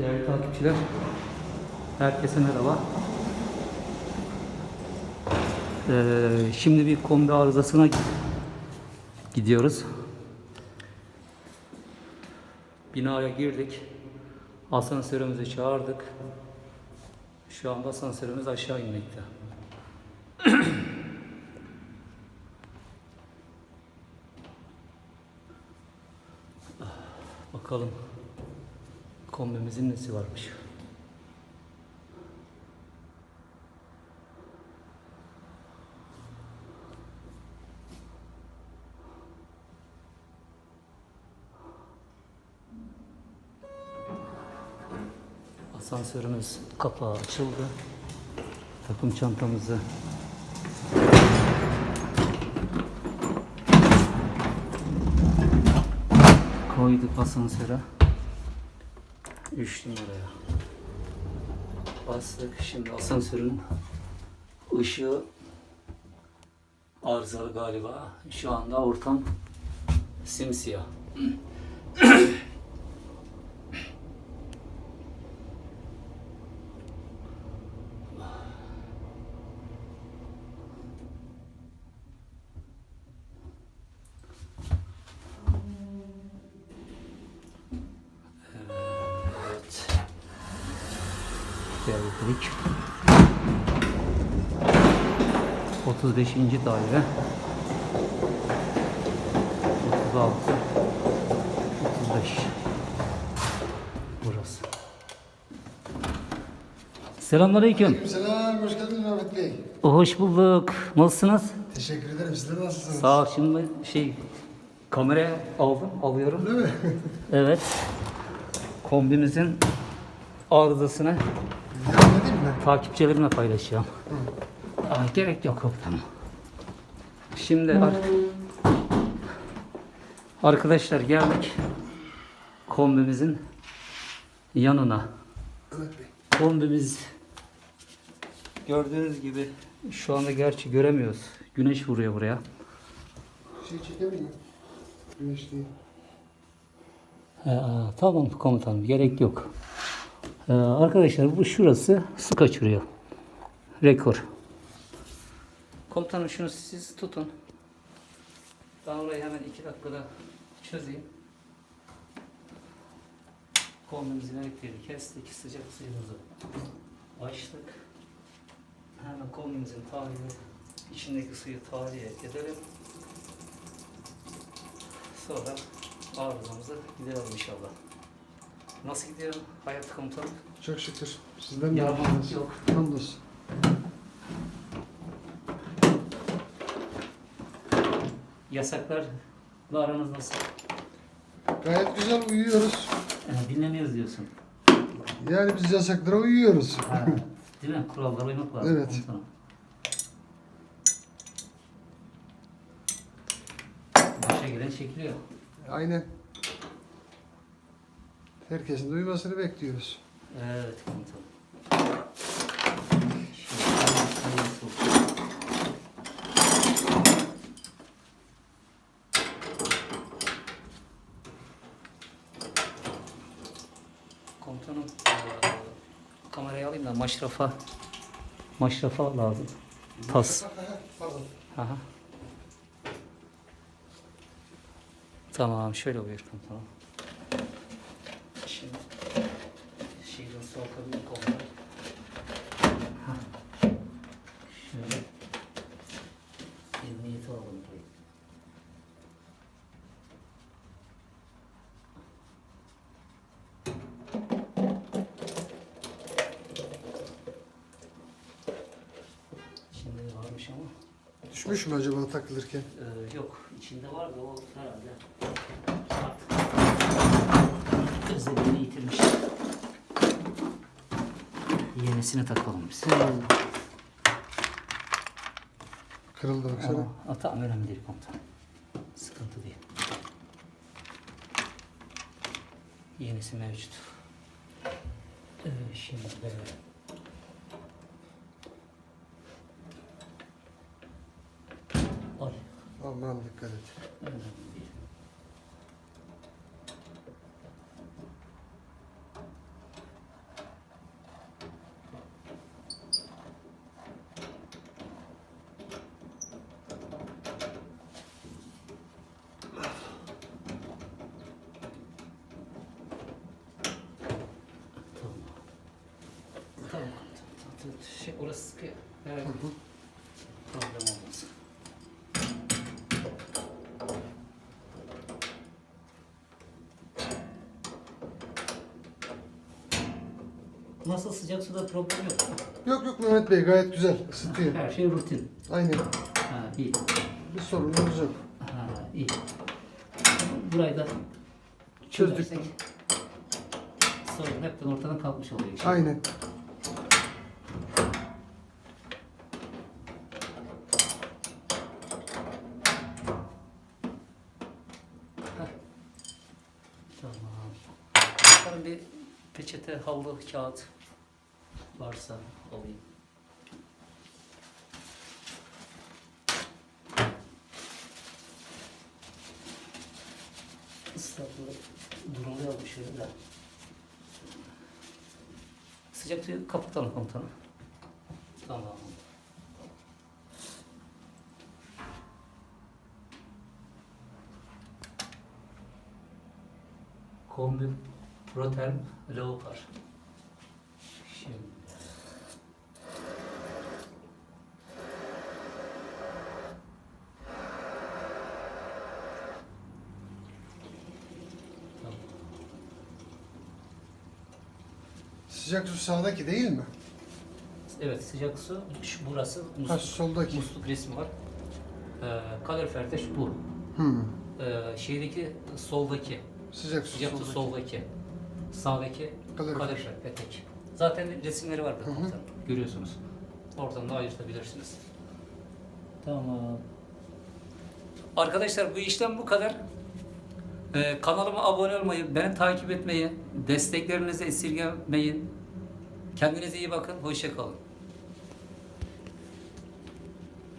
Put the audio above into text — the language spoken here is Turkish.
Değerli takipçiler, herkese merhaba. Ee, şimdi bir kombi arızasına gidiyoruz. Binaya girdik. Asansörümüzü çağırdık. Şu anda asansörümüz aşağı inmekte. Bakalım kombimizin nesi varmış. Asansörümüz kapağı açıldı. Takım çantamızı koyduk asansöre. 3 numaraya. Bastık. Şimdi asansörün ışığı arızalı galiba. Şu anda ortam simsiyah. Geldik. 35. daire. 36. 35. Burası. Selamünaleyküm. Selam, hoş geldin Ahmet Bey. Hoş bulduk. Nasılsınız? Teşekkür ederim. Sizler nasılsınız? Sağ ol. Şimdi şey kameraya aldım, alıyorum. Değil mi? Evet. Kombimizin arızasını Mi? takipçilerimle paylaşacağım. Aa, gerek yok yok tamam. Şimdi ar- arkadaşlar geldik kombimizin yanına. Evet. Kombimiz gördüğünüz gibi şu anda gerçi göremiyoruz. Güneş vuruyor buraya. Şey çekelim mi? Güneş değil. Ee, tamam komutanım gerek yok. Ee, arkadaşlar bu şurası su kaçırıyor. Rekor. Komutanım şunu siz tutun. Ben orayı hemen iki dakikada çözeyim. Kombimizin elektriğini kestik. Sıcak suyumuzu açtık. Hemen kombimizin tahliye, içindeki suyu tahliye edelim. Sonra arızamızı giderelim inşallah. Nasıl gidiyor hayat komutanım? Çok şükür. Sizden ne yapıyorsunuz? yok. Hamdolsun. Yasaklarla aranız nasıl? Gayet güzel uyuyoruz. Ee, dinlemiyoruz diyorsun. Yani biz yasaklara uyuyoruz. Ha, değil mi? Kurallara uymak lazım Evet. komutanım. Başa gelen çekiliyor. Aynen. Herkesin duymasını bekliyoruz. Evet komutanım. Komutanım eee, kamerayı alayım da maşrafa maşrafa lazım. Tas. Aha. Tamam şöyle buyur komutanım. Şimdi kolları. Ha. Şöyle emniyeti alalım burayı. İçinde de varmış ama. Düşmüş mü acaba takılırken? Ee, yok, içinde vardı o herhalde. Artık özelliğini yitirmiş. Yenisini takalım biz. Kırıldı baksana. Ama tamam önemli değil komutanım. Sıkıntı değil. Yenisi mevcut. Ee, şimdi de Ay, Aman dikkat et. önemli değil. Tamam. Şey, orası sıkıyor. Evet. Problem olmaz. Nasıl sıcak suda problem yok. değil mi? Yok yok Mehmet Bey gayet güzel. Isıtıyor. Her şey rutin. Aynen. Ha, iyi. Bir sorunumuz yok. Ha, iyi. Burayı da Çözdük. çözersek sorun hepten ortadan kalkmış oluyor. işte. Aynen. Tamam. Bakalım bir peçete, havlu, kağıt varsa alayım. Islaklı duruluyor şöyle de. Sıcak suyu kapatalım komutanım. Tamam. Kombi Proterm Leopard. Şimdi. Tamam. Sıcak su sağdaki değil mi? Evet sıcak su şu burası Ha musluk, soldaki. musluk resmi var. Ee, kalorifer de şu bu. Hmm. Ee, şeydeki soldaki Sıcak su sıcak su soldaki. soldaki. Sağdaki Kalorifer. kalorifer petek. Zaten resimleri Hı hı. komutanım. Görüyorsunuz. Oradan da ayırtabilirsiniz. Tamam. Arkadaşlar bu işlem bu kadar. Ee, kanalıma abone olmayı, beni takip etmeyi, desteklerinizi esirgemeyin. Kendinize iyi bakın. Hoşça kalın.